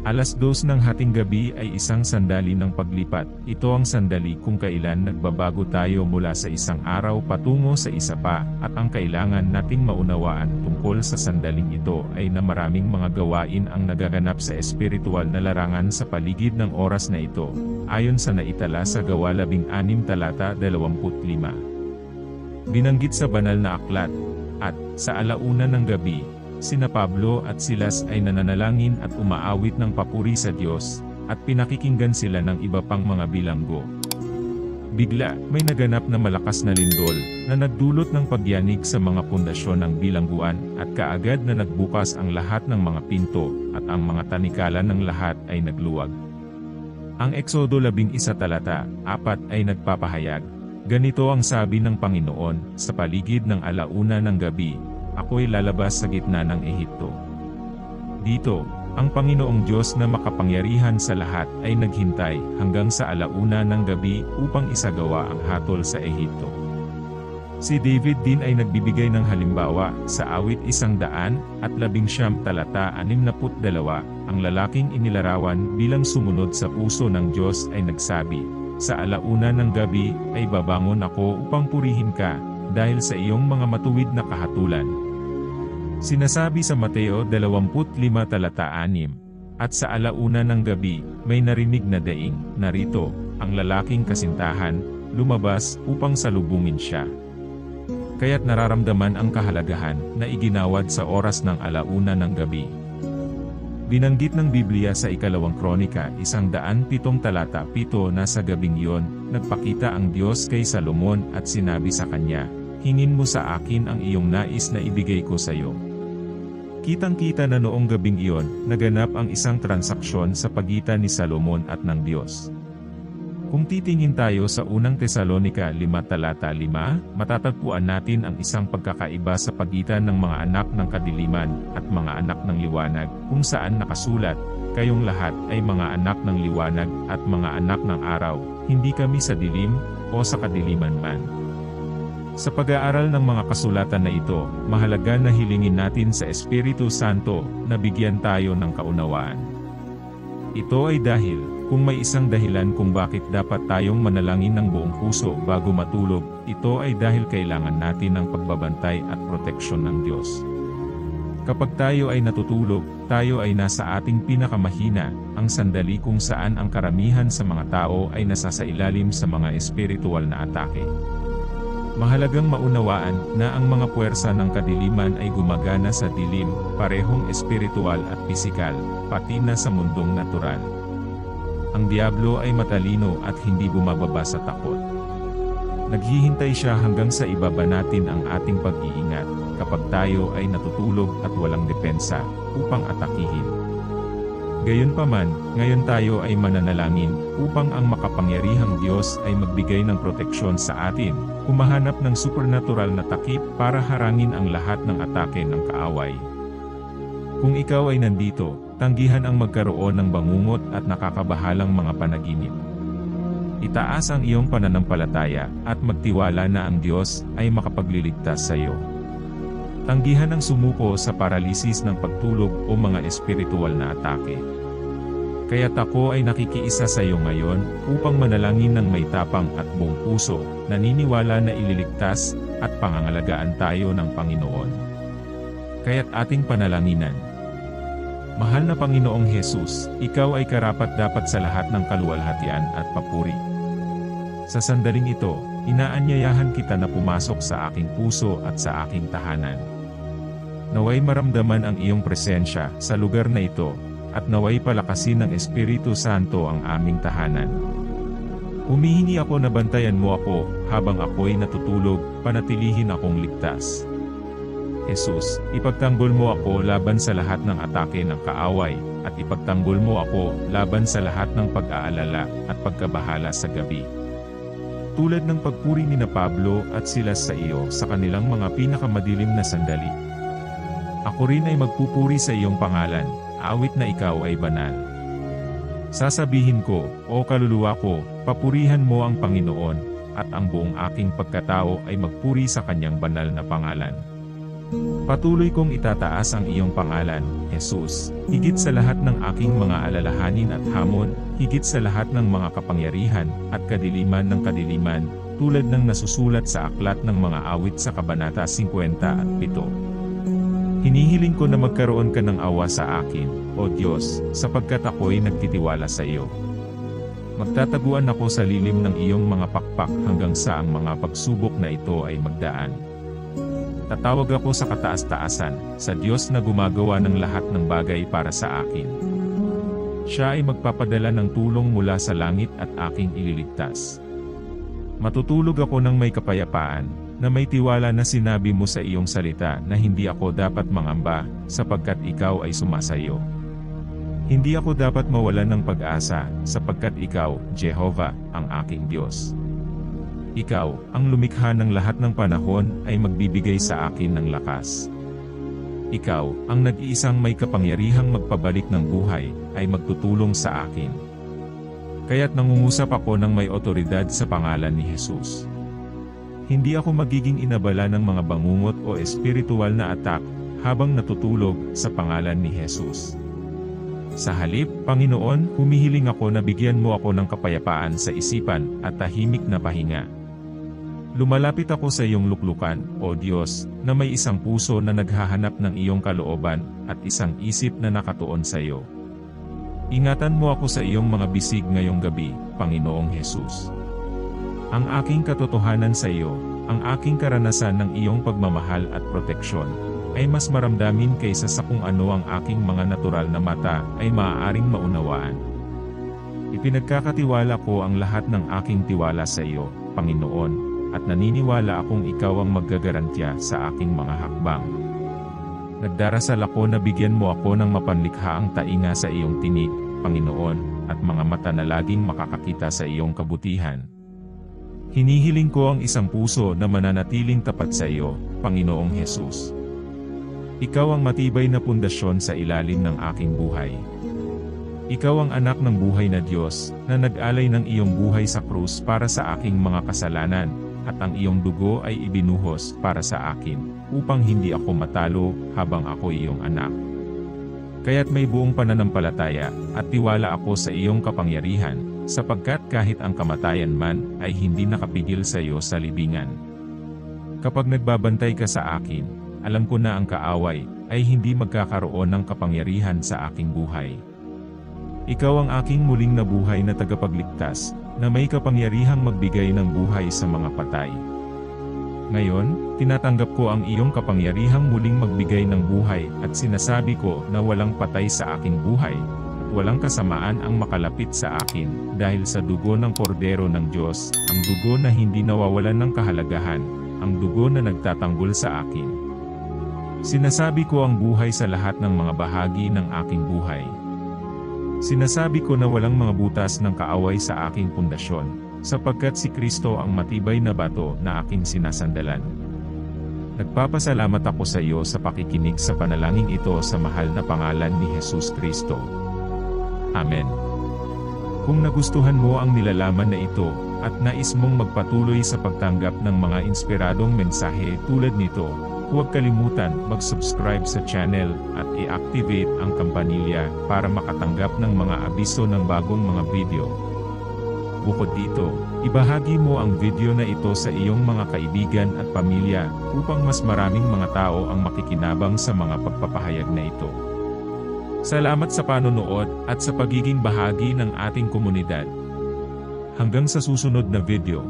Alas dos ng hating gabi ay isang sandali ng paglipat. Ito ang sandali kung kailan nagbabago tayo mula sa isang araw patungo sa isa pa, at ang kailangan nating maunawaan tungkol sa sandaling ito ay na maraming mga gawain ang nagaganap sa espiritual na larangan sa paligid ng oras na ito, ayon sa naitala sa Gawa 16 talata 25. Binanggit sa banal na aklat, at, sa alauna ng gabi, sina Pablo at Silas ay nananalangin at umaawit ng papuri sa Diyos, at pinakikinggan sila ng iba pang mga bilanggo. Bigla, may naganap na malakas na lindol, na nagdulot ng pagyanig sa mga pundasyon ng bilangguan, at kaagad na nagbukas ang lahat ng mga pinto, at ang mga tanikalan ng lahat ay nagluwag. Ang Eksodo 11 talata, 4 ay nagpapahayag, Ganito ang sabi ng Panginoon, sa paligid ng alauna ng gabi, ako'y lalabas sa gitna ng Ehipto. Dito, ang Panginoong Diyos na makapangyarihan sa lahat ay naghintay hanggang sa alauna ng gabi upang isagawa ang hatol sa Ehipto. Si David din ay nagbibigay ng halimbawa sa awit isang daan at labing siyam talata anim na dalawa, ang lalaking inilarawan bilang sumunod sa puso ng Diyos ay nagsabi, Sa alauna ng gabi ay babangon ako upang purihin ka, dahil sa iyong mga matuwid na kahatulan. Sinasabi sa Mateo 25 talata 6, At sa alauna ng gabi, may narinig na daing, narito, ang lalaking kasintahan, lumabas upang salubungin siya. Kaya't nararamdaman ang kahalagahan na iginawad sa oras ng alauna ng gabi. Binanggit ng Biblia sa ikalawang kronika isang daan pitong talata pito na sa gabing iyon, nagpakita ang Diyos kay Salomon at sinabi sa kanya, Hingin mo sa akin ang iyong nais na ibigay ko sa iyo. Kitang-kita na noong gabing iyon, naganap ang isang transaksyon sa pagitan ni Salomon at ng Diyos. Kung titingin tayo sa unang Tesalonika 5 talata 5, matatagpuan natin ang isang pagkakaiba sa pagitan ng mga anak ng kadiliman at mga anak ng liwanag, kung saan nakasulat, kayong lahat ay mga anak ng liwanag at mga anak ng araw, hindi kami sa dilim o sa kadiliman man. Sa pag-aaral ng mga kasulatan na ito, mahalaga na hilingin natin sa Espiritu Santo na bigyan tayo ng kaunawaan. Ito ay dahil, kung may isang dahilan kung bakit dapat tayong manalangin ng buong puso bago matulog, ito ay dahil kailangan natin ng pagbabantay at proteksyon ng Diyos. Kapag tayo ay natutulog, tayo ay nasa ating pinakamahina, ang sandali kung saan ang karamihan sa mga tao ay nasasailalim sa mga espiritual na atake. Mahalagang maunawaan na ang mga puwersa ng kadiliman ay gumagana sa dilim, parehong espiritual at pisikal, pati na sa mundong natural. Ang Diablo ay matalino at hindi bumababa sa takot. Naghihintay siya hanggang sa ibaba natin ang ating pag-iingat, kapag tayo ay natutulog at walang depensa, upang atakihin. Gayunpaman, ngayon tayo ay mananalangin, upang ang makapangyarihang Diyos ay magbigay ng proteksyon sa atin, humahanap ng supernatural na takip para harangin ang lahat ng atake ng kaaway. Kung ikaw ay nandito, tanggihan ang magkaroon ng bangungot at nakakabahalang mga panaginip. Itaas ang iyong pananampalataya at magtiwala na ang Diyos ay makapagliligtas sa iyo. Tanggihan ang sumuko sa paralisis ng pagtulog o mga espiritual na atake. Kaya't ako ay nakikiisa sa iyo ngayon upang manalangin ng may tapang at buong puso, naniniwala na ililigtas at pangangalagaan tayo ng Panginoon. Kaya't ating panalanginan. Mahal na Panginoong Hesus, Ikaw ay karapat dapat sa lahat ng kaluwalhatian at papuri. Sa sandaling ito, inaanyayahan kita na pumasok sa aking puso at sa aking tahanan. Naway maramdaman ang iyong presensya sa lugar na ito, at naway palakasin ng Espiritu Santo ang aming tahanan. Humihingi ako na bantayan mo ako, habang ako'y natutulog, panatilihin akong ligtas. Jesus, ipagtanggol mo ako laban sa lahat ng atake ng kaaway, at ipagtanggol mo ako laban sa lahat ng pag-aalala at pagkabahala sa gabi. Tulad ng pagpuri ni na Pablo at Silas sa iyo sa kanilang mga pinakamadilim na sandali. Ako rin ay magpupuri sa iyong pangalan, awit na ikaw ay banal. Sasabihin ko, o kaluluwa ko, papurihan mo ang Panginoon, at ang buong aking pagkatao ay magpuri sa kanyang banal na pangalan. Patuloy kong itataas ang iyong pangalan, Jesus, higit sa lahat ng aking mga alalahanin at hamon, higit sa lahat ng mga kapangyarihan at kadiliman ng kadiliman, tulad ng nasusulat sa aklat ng mga awit sa Kabanata 50 at 7. Hinihiling ko na magkaroon ka ng awa sa akin, O Diyos, sapagkat ako'y nagtitiwala sa iyo. Magtataguan ako sa lilim ng iyong mga pakpak hanggang sa ang mga pagsubok na ito ay magdaan. Tatawag ako sa kataas-taasan, sa Diyos na gumagawa ng lahat ng bagay para sa akin. Siya ay magpapadala ng tulong mula sa langit at aking ililigtas. Matutulog ako ng may kapayapaan, na may tiwala na sinabi mo sa iyong salita na hindi ako dapat mangamba, sapagkat ikaw ay sumasayo. Hindi ako dapat mawalan ng pag-asa, sapagkat ikaw, Jehovah, ang aking Diyos. Ikaw, ang lumikha ng lahat ng panahon, ay magbibigay sa akin ng lakas. Ikaw, ang nag-iisang may kapangyarihang magpabalik ng buhay, ay magtutulong sa akin. Kaya't nangungusap ako ng may otoridad sa pangalan ni Jesus. Hindi ako magiging inabala ng mga bangungot o espiritual na attack, habang natutulog sa pangalan ni Jesus. Sa halip, Panginoon, humihiling ako na bigyan mo ako ng kapayapaan sa isipan at tahimik na pahinga. Lumalapit ako sa iyong luklukan, O Diyos, na may isang puso na naghahanap ng iyong kalooban, at isang isip na nakatuon sa iyo. Ingatan mo ako sa iyong mga bisig ngayong gabi, Panginoong Hesus. Ang aking katotohanan sa iyo, ang aking karanasan ng iyong pagmamahal at proteksyon, ay mas maramdamin kaysa sa kung ano ang aking mga natural na mata ay maaaring maunawaan. Ipinagkakatiwala ko ang lahat ng aking tiwala sa iyo, Panginoon, at naniniwala akong ikaw ang maggagarantya sa aking mga hakbang. Nagdarasal ako na bigyan mo ako ng mapanlikhaang tainga sa iyong tinig, Panginoon, at mga mata na laging makakakita sa iyong kabutihan. Hinihiling ko ang isang puso na mananatiling tapat sa iyo, Panginoong Hesus. Ikaw ang matibay na pundasyon sa ilalim ng aking buhay. Ikaw ang anak ng buhay na Diyos, na nag-alay ng iyong buhay sa krus para sa aking mga kasalanan, at ang iyong dugo ay ibinuhos para sa akin, upang hindi ako matalo habang ako iyong anak. Kaya't may buong pananampalataya, at tiwala ako sa iyong kapangyarihan, sapagkat kahit ang kamatayan man, ay hindi nakapigil sa iyo sa libingan. Kapag nagbabantay ka sa akin, alam ko na ang kaaway, ay hindi magkakaroon ng kapangyarihan sa aking buhay. Ikaw ang aking muling nabuhay na tagapagligtas, na may kapangyarihang magbigay ng buhay sa mga patay. Ngayon, tinatanggap ko ang iyong kapangyarihang muling magbigay ng buhay at sinasabi ko na walang patay sa aking buhay, walang kasamaan ang makalapit sa akin dahil sa dugo ng kordero ng Diyos, ang dugo na hindi nawawalan ng kahalagahan, ang dugo na nagtatanggol sa akin. Sinasabi ko ang buhay sa lahat ng mga bahagi ng aking buhay. Sinasabi ko na walang mga butas ng kaaway sa aking pundasyon, sapagkat si Kristo ang matibay na bato na aking sinasandalan. Nagpapasalamat ako sa iyo sa pakikinig sa panalangin ito sa mahal na pangalan ni Jesus Kristo. Amen. Kung nagustuhan mo ang nilalaman na ito, at nais mong magpatuloy sa pagtanggap ng mga inspiradong mensahe tulad nito, huwag kalimutan mag-subscribe sa channel at i-activate ang kampanilya para makatanggap ng mga abiso ng bagong mga video. Bukod dito, ibahagi mo ang video na ito sa iyong mga kaibigan at pamilya upang mas maraming mga tao ang makikinabang sa mga pagpapahayag na ito. Salamat sa panonood at sa pagiging bahagi ng ating komunidad. Hanggang sa susunod na video.